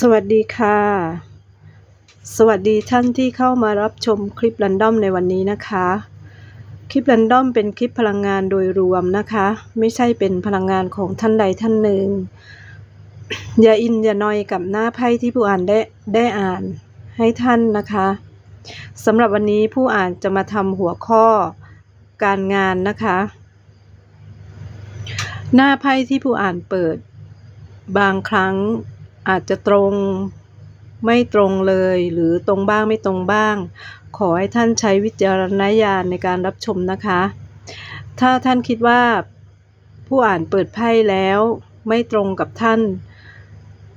สวัสดีค่ะ สวัสดีท่านที่เข้ามารับชมคลิปรันดอมในวันนี้นะคะ คลิปรันดอมเป็นคลิปพลังงานโดยรวมนะคะ ไม่ใช่เป็นพลังงานของท่านใดท่านหนึ่ง อย่าอินอย่านอยกับหน้าไพ่ที่ผู้อ่านได้ได้อ่านให้ท่านนะคะสำหรับวันนี้ผู้อ่านจะมาทำหัวข้อการงานนะคะ หน้าไพ่ที่ผู้อ่านเปิด บางครั้ง อาจจะตรงไม่ตรงเลย หรือตรงบ้างไม่ตรงบ้าง ขอให้ท่านใช้วิจารณญาณในการรับชมนะคะ ถ้าท่านคิดว่าผู้อ่านเปิดไพ่แล้ว ไม่ตรงกับท่าน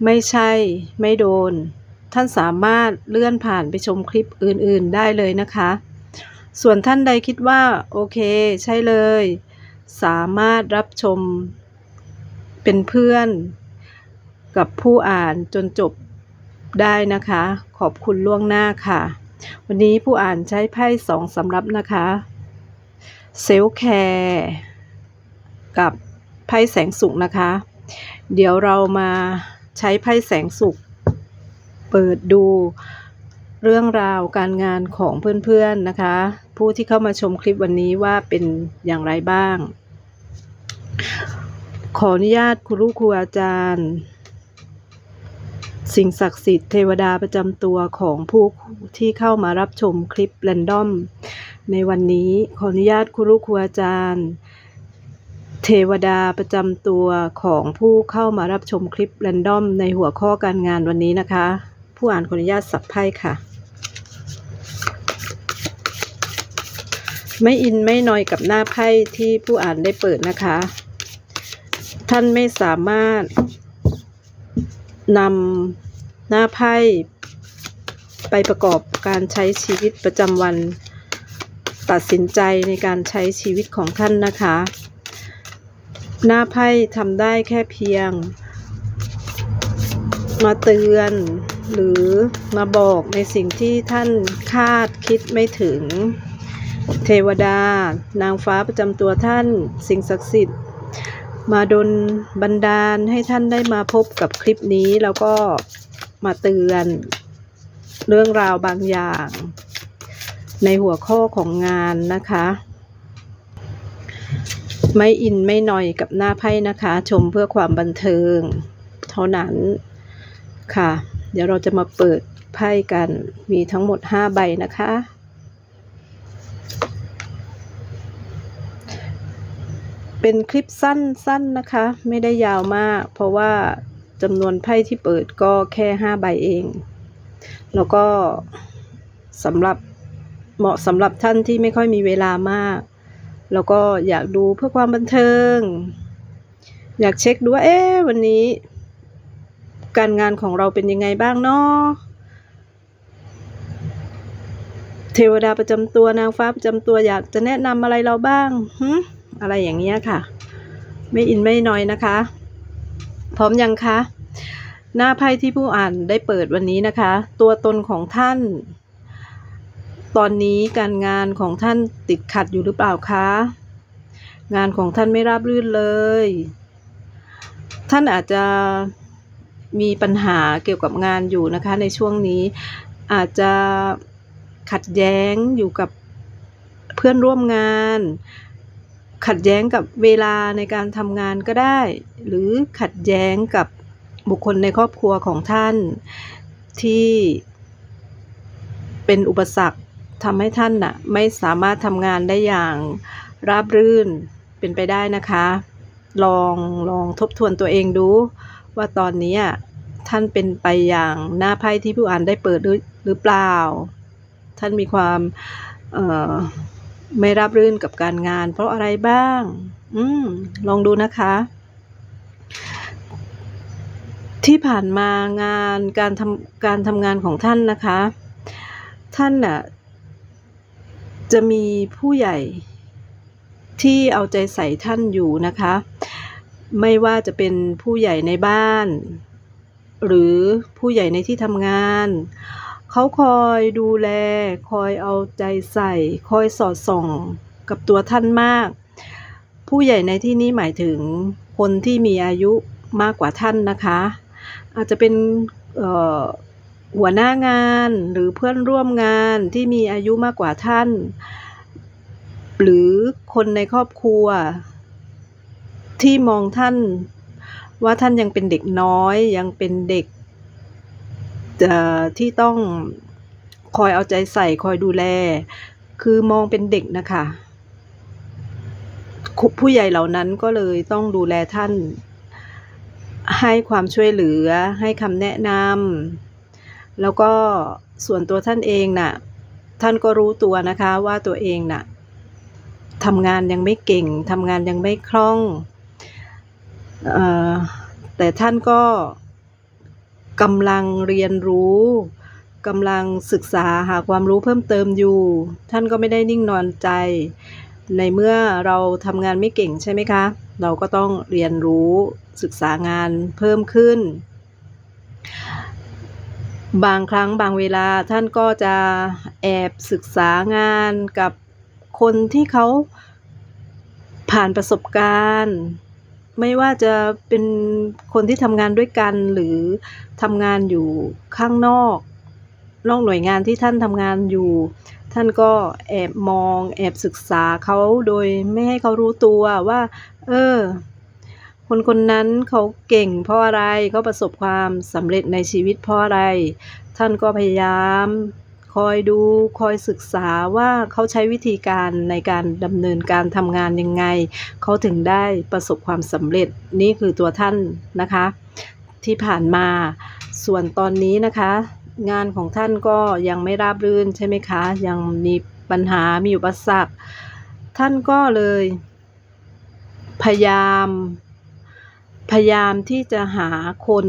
ไม่ใช่ ไม่โดน ท่านสามารถเลื่อนผ่านไปชมคลิปอื่นๆได้เลยนะคะ ส่วนท่านใดคิดว่า โอเค ใช่เลย สามารถรับชมเป็นเพื่อน กับผู้อ่านจนจบได้นะคะ ขอบคุณล่วงหน้าค่ะ วันนี้ผู้อ่านใช้ไพ่สองสำรับนะคะเซลแคร์กับไพ่แสงสุขนะคะ เดี๋ยวเรามาใช้ไพ่แสงสุขเปิดดูเรื่องราวการงานของเพื่อนๆนะคะ ผู้ที่เข้ามาชมคลิปวันนี้ว่าเป็นอย่างไรบ้าง ขออนุญาตครูครูอาจารย์ สิ่งศักดิ์สิทธิ์เทวดาประจำตัวของผู้ที่เข้ามารับชมคลิปแรนดอม ในวันนี้ขออนุญาตครูครูอาจารย์ เทวดาประจำตัวของผู้เข้ามารับชมคลิปแรนดอม ในหัวข้อการงานวันนี้นะคะ ผู้อ่านขออนุญาตสับไพ่ค่ะ ไม่อินไม่นอยกับหน้าไพ่ที่ผู้อ่านได้เปิดนะคะ ท่านไม่สามารถ นำหน้าไพ่ไปประกอบการใช้ชีวิตประจำวัน ตัดสินใจในการใช้ชีวิตของท่านนะคะ หน้าไพ่ทำได้แค่เพียง มาเตือน หรือมาบอกในสิ่งที่ท่านคาดคิดไม่ถึง เทวดา นางฟ้าประจำตัวท่าน สิ่งศักดิ์สิทธิ์ มาดนบันดาลให้ท่านได้มาพบกับคลิปนี้ แล้วก็มาเตือนเรื่องราวบางอย่าง ในหัวข้อของงานนะคะ ไม่อินไม่หน่อยกับหน้าไพ่นะคะ ชมเพื่อความบันเทิง เท่านั้นค่ะ เดี๋ยวเราจะมาเปิดไพ่กันมีทั้งหมด 5 ใบนะคะ เป็นคลิปสั้นๆนะคะ ไม่ได้ยาวมาก เพราะว่าจำนวนไพ่ที่เปิดก็แค่5ใบเอง แล้วก็สำหรับเหมาะสำหรับท่านที่ไม่ค่อยมีเวลามาก แล้วก็อยากดูเพื่อความบันเทิง อยากเช็คดูว่าเอ๊ะวันนี้ การงานของเราเป็นยังไงบ้างเนาะเทวดาประจำตัวนางฟ้าประจำตัวอยากจะแนะนำอะไรเราบ้างหึ อะไรอย่างเงี้ยค่ะ ไม่อินไม่น้อยนะคะ พร้อมยังคะ หน้าไพ่ที่ผู้อ่านได้เปิดวันนี้นะคะ ตัวตนของท่าน ตอนนี้การงานของท่านติดขัดอยู่หรือเปล่าคะ งานของท่านไม่ราบรื่นเลย ท่านอาจจะมีปัญหาเกี่ยวกับงานอยู่นะคะ ในช่วงนี้อาจจะขัดแย้งอยู่กับเพื่อนร่วมงาน ขัดแย้งกับเวลาในการทำงานก็ได้ หรือขัดแย้งกับบุคคลในครอบครัวของท่านที่เป็นอุปสรรคทำให้ท่านน่ะไม่สามารถทำงานได้อย่างราบรื่นเป็นไปได้นะคะ ลองลองทบทวนตัวเองดู ว่าตอนนี้ท่านเป็นไปอย่างหน้าไพ่ที่ผู้อ่านได้เปิดหรือหรือเปล่า ท่านมีความเอ่อ ไม่ราบรื่นกับการงาน เพราะอะไรบ้าง อืม ลองดูนะคะ ที่ผ่านมางานการทำการทำงานของท่านนะคะ ท่านน่ะจะมีผู้ใหญ่ที่เอาใจใส่ท่านอยู่นะคะ ไม่ว่าจะเป็นผู้ใหญ่ในบ้าน หรือผู้ใหญ่ในที่ทำงาน เขาคอยดูแล คอยเอาใจใส่ คอยสอดส่อง กับตัวท่านมาก ผู้ใหญ่ในที่นี้หมายถึงคนที่มีอายุมากกว่าท่านนะคะ อาจจะเป็นหัวหน้างานหรือเพื่อนร่วมงานที่มีอายุมากกว่าท่าน หรือคนในครอบครัว ที่มองท่านว่าท่านยังเป็นเด็กน้อยยังเป็นเด็ก ที่ต้องคอยเอาใจใส่คอยดูแล คือมองเป็นเด็กนะคะผู้ใหญ่เหล่านั้นก็เลยต้องดูแลท่าน ให้ความช่วยเหลือให้คำแนะนำแล้วก็ส่วนตัวท่านเองน่ะ ท่านก็รู้ตัวนะคะว่าตัวเองน่ะทำงานยังไม่เก่งทำงานยังไม่คล่องออแต่ท่านก็ กำลังเรียนรู้กำลังศึกษาหาความรู้เพิ่มเติมอยู่ ท่านก็ไม่ได้นิ่งนอนใจ ในเมื่อเราทำงานไม่เก่งใช่ไหมคะ เราก็ต้องเรียนรู้ศึกษางานเพิ่มขึ้น บางครั้งบางเวลาท่านก็จะแอบศึกษางานกับคนที่เขาผ่านประสบการณ์ ไม่ว่าจะเป็นคนที่ทำงานด้วยกันหรือทำงานอยู่ข้างนอก นอกหน่วยงานที่ท่านทำงานอยู่ ท่านก็แอบมองแอบศึกษาเขาโดยไม่ให้เขารู้ตัวว่า เออ คนคนนั้นเขาเก่งเพราะอะไรเขาประสบความสำเร็จในชีวิตเพราะอะไร ท่านก็พยายาม คอยดูคอยศึกษาว่าเขาใช้วิธีการในการดำเนินการทำงานยังไง เขาถึงได้ประสบความสำเร็จนี่คือตัวท่านนะคะ ที่ผ่านมาส่วนตอนนี้นะคะ งานของท่านก็ยังไม่ราบรื่นใช่ไหมคะ ยังมีปัญหามีอุปสรรคท่านก็เลย พยายาม พยายามที่จะหาคน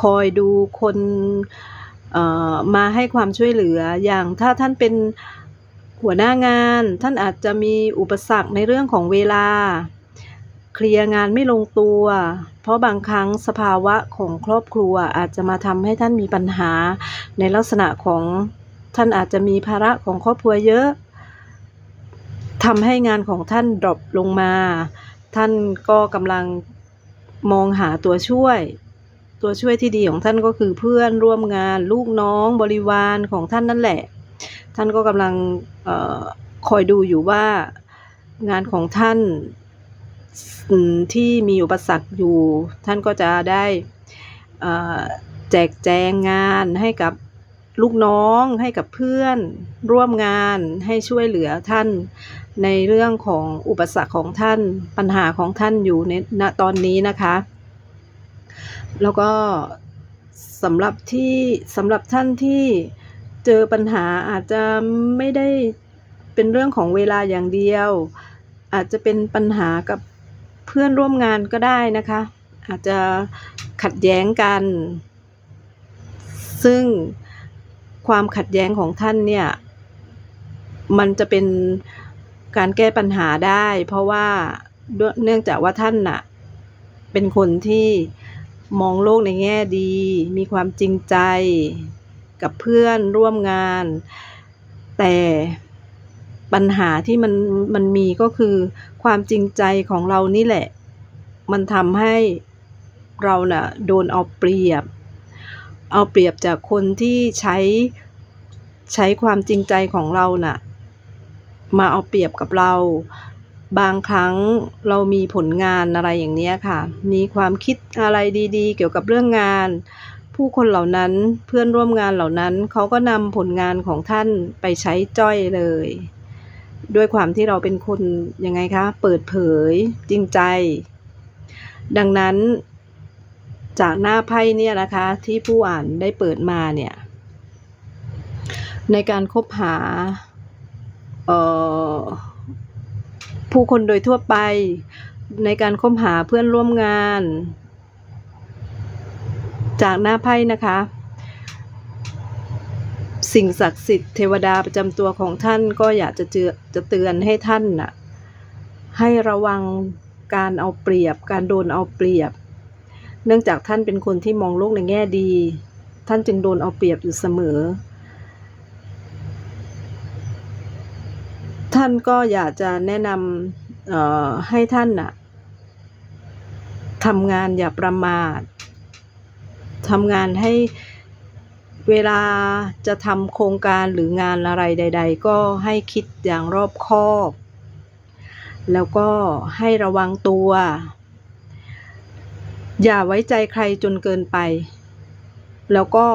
คอยดูคน มาให้ความช่วยเหลืออย่างถ้าท่านเป็นหัวหน้างาน ท่านอาจจะมีอุปสรรคในเรื่องของเวลา เคลียร์งานไม่ลงตัว เพราะบางครั้งสภาวะของครอบครัวอาจจะมาทำให้ท่านมีปัญหา ในลักษณะของท่านอาจจะมีภาระของครอบครัวเยอะทำให้งานของท่านดรอปลงมา ท่านก็กำลังมองหาตัวช่วย ตัวช่วยที่ดีของท่านก็คือเพื่อนร่วมงานลูกน้องบริวารของท่านนั่นแหละ ท่านก็กำลังออคอยดูอยู่ว่างานของท่านที่มีอุปสรรคอยู่ ท่านก็จะได้แจกแจงงานให้กับลูกน้องให้กับเพื่อนร่วมงานให้ช่วยเหลือท่าน ในเรื่องของอุปสรรคของท่านปัญหาของท่านอยู่ในณตอนนี้นะคะ แล้วก็สำหรับที่สำหรับท่านที่เจอปัญหาอาจจะไม่ได้เป็นเรื่องของเวลาอย่างเดียว อาจจะเป็นปัญหากับเพื่อนร่วมงานก็ได้นะคะ อาจจะขัดแย้งกัน ซึ่งความขัดแย้งของท่านเนี่ย มันจะเป็นการแก้ปัญหาได้ เพราะว่าเนื่องจากว่าท่านน่ะ เป็นคนที่ มองโลกในแง่ดี มีความจริงใจกับเพื่อนร่วมงาน แต่ปัญหาที่มันมันมีก็คือความจริงใจของเรานี่แหละ มันทำให้เราน่ะโดนเอาเปรียบ เอาเปรียบจากคนที่ใช้ใช้ความจริงใจของเราน่ะมาเอาเปรียบกับเรา บางครั้งเรามีผลงานอะไรอย่างนี้ค่ะ มีความคิดอะไรดีๆ เกี่ยวกับเรื่องงาน ผู้คนเหล่านั้นเพื่อนร่วมงานเหล่านั้นเขาก็นำผลงานของท่านไปใช้จ้อยเลย ด้วยความที่เราเป็นคนยังไงคะ เปิดเผยจริงใจ ดังนั้น จากหน้าไพ่เนี่ยนะคะ ที่ผู้อ่านได้เปิดมาเนี่ย ในการคบหา เอ่อ ผู้คนโดยทั่วไปในการคบหาเพื่อนร่วมงาน จากหน้าไพ่นะคะ สิ่งศักดิ์สิทธิ์เทวดาประจำตัวของท่านก็อยากจะเจือจะเตือนให้ท่านน่ะให้ระวังการเอาเปรียบ การโดนเอาเปรียบ เนื่องจากท่านเป็นคนที่มองโลกในแง่ดี ท่านจึงโดนเอาเปรียบอยู่เสมอ ท่านก็อยากจะแนะนำให้ท่านนะทำงานอย่าประมาททำงานให้เวลาจะทำโครงการหรืองานอะไรใด ๆ ก็ให้คิดอย่างรอบคอบ แล้วก็ให้ระวังตัว อย่าไว้ใจใครจนเกินไป แล้วก็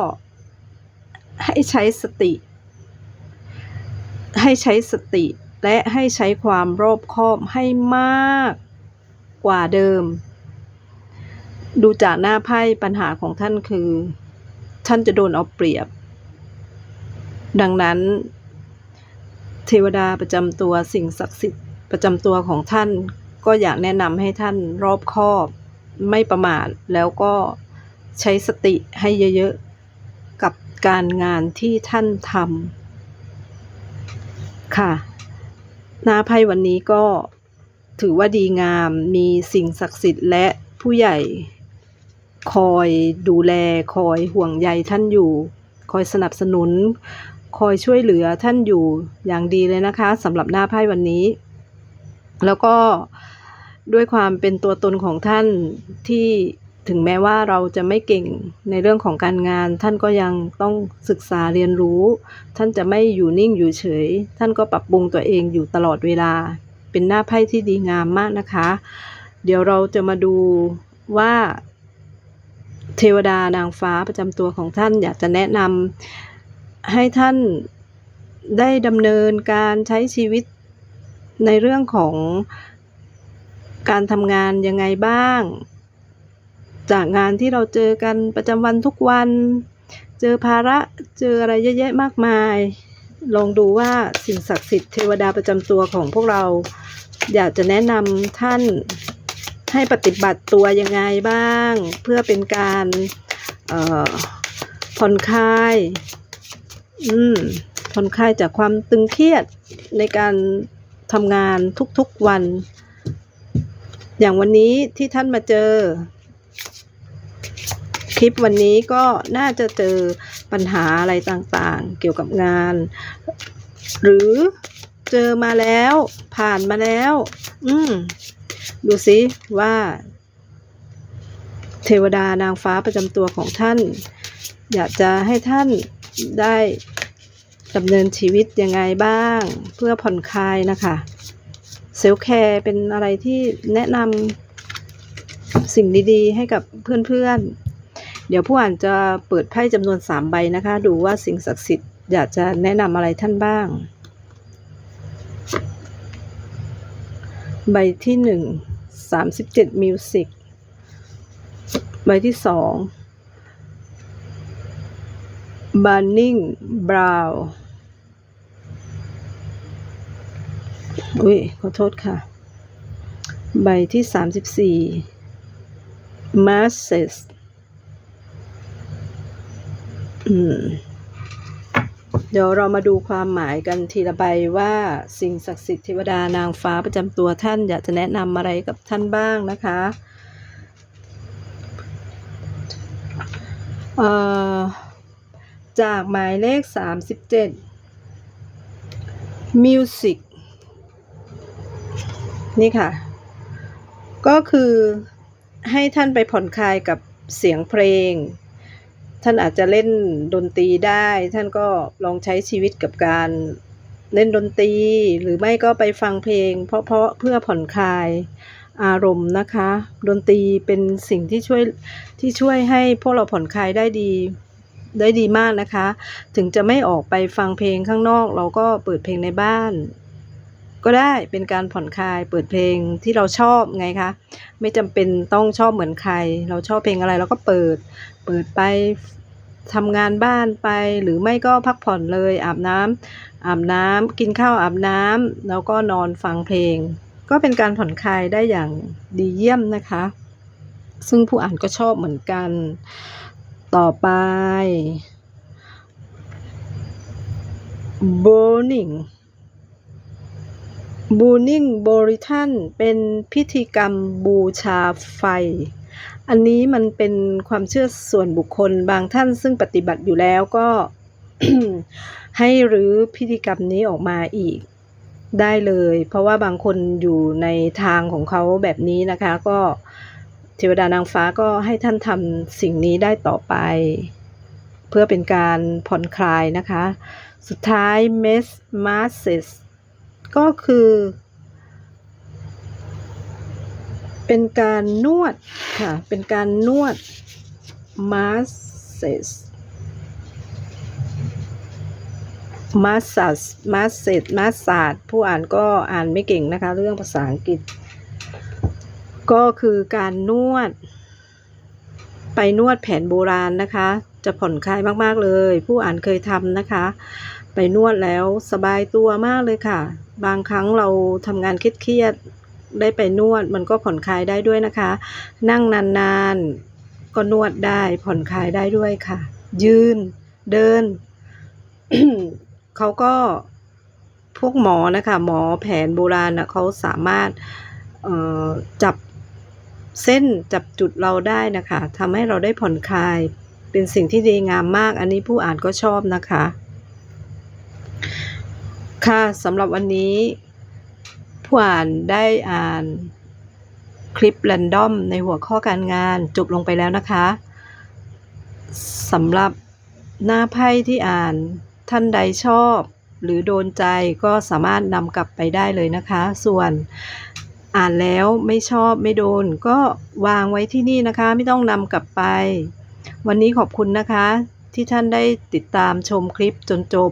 ให้ใช้สติ ให้ใช้สติ และให้ใช้ความรอบคอบให้มากกว่าเดิม ดูจากหน้าไพ่ปัญหาของท่านคือ ท่านจะโดนเอาเปรียบ ดังนั้น เทวดาประจำตัวสิ่งศักดิ์สิทธิ์ประจำตัวของท่านก็อยากแนะนำให้ท่านรอบคอบ ไม่ประมาทแล้วก็ใช้สติให้เยอะๆ กับการงานที่ท่านทำค่ะ หน้าไพ่วันนี้ก็ถือว่าดีงาม มีสิ่งศักดิ์สิทธิ์และผู้ใหญ่คอยดูแลคอยห่วงใยท่านอยู่ คอยสนับสนุน คอยช่วยเหลือท่านอยู่อย่างดีเลยนะคะสำหรับหน้าไพ่วันนี้ แล้วก็ด้วยความเป็นตัวตนของท่านที่ ถึงแม้ว่าเราจะไม่เก่งในเรื่องของการงาน ท่านก็ยังต้องศึกษาเรียนรู้ ท่านจะไม่อยู่นิ่งอยู่เฉย ท่านก็ปรับปรุงตัวเองอยู่ตลอดเวลา เป็นหน้าไพ่ที่ดีงามมากนะคะ เดี๋ยวเราจะมาดูว่า เทวดานางฟ้าประจำตัวของท่านอยากจะแนะนำให้ท่านได้ดำเนินการใช้ชีวิตในเรื่องของการทำงานยังไงบ้าง จากงานที่เราเจอกันประจำวันทุกวัน เจอภาระเจออะไรเยอะแยะมากมาย ลองดูว่าสิ่งศักดิ์สิทธิ์เทวดาประจำตัวของพวกเรา อยากจะแนะนำท่านให้ปฏิบัติตัวยังไงบ้าง เพื่อเป็นการผ่อนคลายอืมผ่อนคลายจากความตึงเครียดในการทำงานทุกๆวัน อย่างวันนี้ที่ท่านมาเจอ คลิปวันนี้ก็น่าจะเจอปัญหาอะไรต่างๆ เกี่ยวกับงาน หรือเจอมาแล้ว ผ่านมาแล้ว อืม ดูสิว่า เทวดานางฟ้าประจำตัวของท่าน อยากจะให้ท่านได้ดำเนินชีวิตยังไงบ้าง เพื่อผ่อนคลายนะคะเซลแคร์เป็นอะไรที่แนะนำสิ่งดีๆ ให้กับเพื่อนๆ เดี๋ยวผู้อ่านจะเปิดไพ่จำนวนสามใบนะคะ ดูว่าสิ่งศักดิ์สิทธิ์อยากจะแนะนำอะไรท่านบ้าง ใบที่หนึ่งสามสิบเจ็ดมิวสิกใบที่สอง Burning Brown อุ้ยขอโทษค่ะ ใบที่สามสิบสี่ Masses เดี๋ยวเรามาดูความหมายกันทีละใบว่าสิ่งศักดิ์สิทธิ์เทวดานางฟ้าประจำตัวท่านอยากจะแนะนำอะไรกับท่านบ้างนะคะจากหมายเลขสามสิบเจ็ด Music นี่ค่ะ ก็คือให้ท่านไปผ่อนคลายกับเสียงเพลง ท่านอาจจะเล่นดนตรีได้ ท่านก็ลองใช้ชีวิตกับการเล่นดนตรี หรือไม่ก็ไปฟังเพลง เพราะเพราะเพื่อผ่อนคลายอารมณ์นะคะ ดนตรีเป็นสิ่งที่ช่วยที่ช่วยให้พวกเราผ่อนคลายได้ดีได้ดีมากนะคะ ถึงจะไม่ออกไปฟังเพลงข้างนอก เราก็เปิดเพลงในบ้าน ก็ได้เป็นการผ่อนคลายเปิดเพลงที่เราชอบไงคะ ไม่จำเป็นต้องชอบเหมือนใคร เราชอบเพลงอะไรเราก็เปิด เปิดไปทำงานบ้านไปหรือไม่ก็พักผ่อนเลยอาบน้ำอาบน้ำกินข้าวอาบน้ำแล้วก็นอนฟังเพลง ก็เป็นการผ่อนคลายได้อย่างดีเยี่ยมนะคะ ซึ่งผู้อ่านก็ชอบเหมือนกันต่อไป burning burning b o r i t a n เป็นพิธีกรรมบูชาไฟ อันนี้มันเป็นความเชื่อส่วนบุคคลบางท่านซึ่งปฏิบัติอยู่แล้วก็ให้รื้อพิธีกรรมนี้ออกมาอีกได้เลย เพราะว่าบางคนอยู่ในทางของเขาแบบนี้นะคะ ก็เทวดานางฟ้าก็ให้ท่านทำสิ่งนี้ได้ต่อไป เพื่อเป็นการผ่อนคลายนะคะ สุดท้าย m e s m a s s e s ก็คือ เป็นการนวดค่ะ เป็นการนวด masses massage massage massage ผู้อ่านก็อ่านไม่เก่งนะคะ เรื่องภาษาอังกฤษ ก็คือการนวด ไปนวดแผนโบราณนะคะ จะผ่อนคลายมาก ๆ เลย ผู้อ่านเคยทำนะคะ ไปนวดแล้วสบายตัวมากเลยค่ะ บางครั้งเราทำงานเครียดๆได้ไปนวดมันก็ผ่อนคลายได้ด้วยนะคะ นั่งนานๆ ก็นวดได้ผ่อนคลายได้ด้วยค่ะ ยืนเดินเขาก็พวกหมอนะคะ หมอแผนโบราณนะเขาสามารถจับเส้นจับจุดเราได้นะคะทำให้เราได้ผ่อนคลาย เป็นสิ่งที่ดีงามมาก อันนี้ผู้อ่านก็ชอบนะคะ ค่ะสำหรับวันนี้ผู้อ่านได้อ่านคลิปแรนดอมในหัวข้อการงานจบลงไปแล้วนะคะสำหรับหน้าไพ่ที่อ่านท่านใดชอบ หรือโดนใจก็สามารถนำกลับไปได้เลยนะคะ ส่วนอ่านแล้วไม่ชอบไม่โดน ก็วางไว้ที่นี่นะคะ ไม่ต้องนำกลับไป วันนี้ขอบคุณนะคะ ที่ท่านได้ติดตามชมคลิปจนจบ